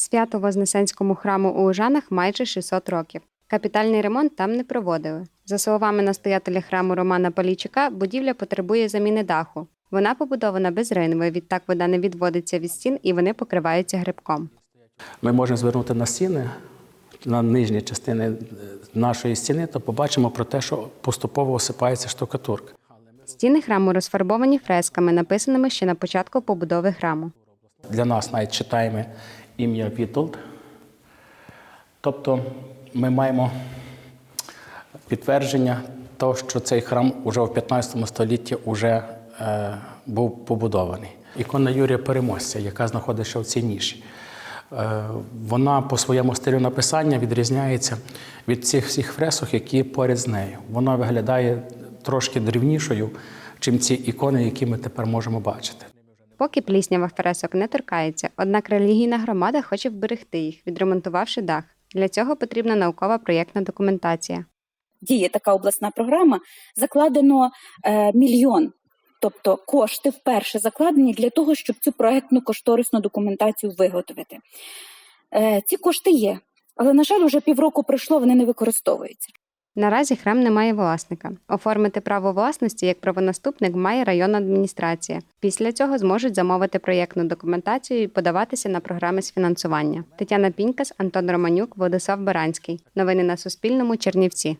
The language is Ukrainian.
Свято Вознесенському храму у Ужанах майже 600 років. Капітальний ремонт там не проводили. За словами настоятеля храму Романа Полійчука, будівля потребує заміни даху. Вона побудована без ринви, відтак вода не відводиться від стін і вони покриваються грибком. Ми можемо звернути на стіни, на нижні частини е, нашої стіни, то побачимо про те, що поступово осипається штукатурка. Стіни храму розфарбовані фресками, написаними ще на початку побудови храму. Для нас навіть читаємо ім'я Вітолд. Тобто ми маємо підтвердження того, що цей храм уже в 15 столітті вже, е, був побудований. Ікона Юрія Переможця, яка знаходиться в цій ніші. Е, вона по своєму стилю написання відрізняється від цих всіх фресок, які поряд з нею. Вона виглядає трошки дрівнішою, чим ці ікони, які ми тепер можемо бачити. Поки пліснява фресок не торкається, однак релігійна громада хоче вберегти їх, відремонтувавши дах. Для цього потрібна наукова проєктна документація. діє така обласна програма, закладено е, мільйон. Тобто кошти вперше закладені для того, щоб цю проектну кошторисну документацію виготовити. Е, ці кошти є, але, на жаль, уже півроку пройшло, вони не використовуються. Наразі храм не має власника. Оформити право власності як правонаступник має районна адміністрація. Після цього зможуть замовити проєктну документацію і подаватися на програми з фінансування. Тетяна Пінькас, Антон Романюк, Владислав Баранський. Новини на Суспільному. Чернівці.